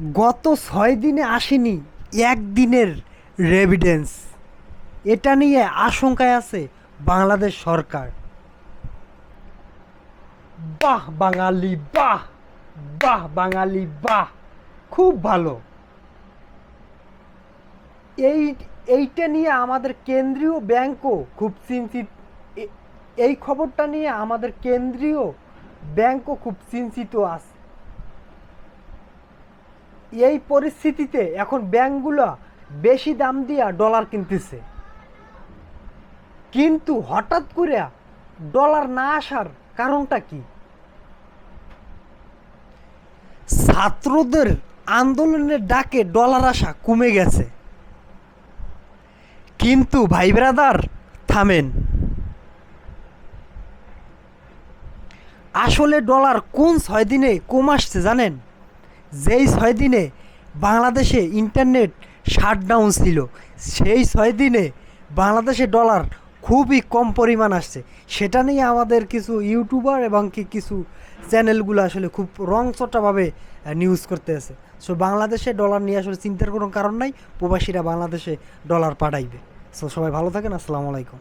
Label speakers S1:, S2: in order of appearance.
S1: গত ছয় দিনে আসেনি একদিনের রেভিডেন্স এটা নিয়ে আশঙ্কায় আছে বাংলাদেশ সরকার। বাহ বাঙালি, বাহ বাহ বাঙালি, বাহ, খুব ভালো। এই, এইটা নিয়ে আমাদের কেন্দ্রীয় ব্যাংকও খুব চিন্তিত। এই খবরটা নিয়ে আমাদের কেন্দ্রীয় ব্যাংকও খুব চিন্তিত আছে। এই পরিস্থিতিতে এখন ব্যাংকগুলো বেশি দাম দিয়া ডলার কিনতেছে। কিন্তু হঠাৎ করে ডলার না আসার কারণটা কি? ছাত্রদের আন্দোলনের ডাকে ডলার আসা কমে গেছে। কিন্তু ভাই ব্রাদার, থামেন। আসলে ডলার কোন ছয় দিনে কম আসছে জানেন? যেই ছয় দিনে বাংলাদেশে ইন্টারনেট শাটডাউন ছিল, সেই ছয় দিনে বাংলাদেশে ডলার খুবই কম পরিমাণ আসছে। সেটা নিয়ে আমাদের কিছু ইউটিউবার এবং কি কিছু চ্যানেলগুলো আসলে খুব রংচটাভাবে নিউজ করতে আছে। সো বাংলাদেশে ডলার নিয়ে আসলে চিন্তার কোনো কারণ নাই, প্রবাসীরা বাংলাদেশে ডলার পাঠাইবে। সো সবাই ভালো থাকেন, আসসালামু আলাইকুম।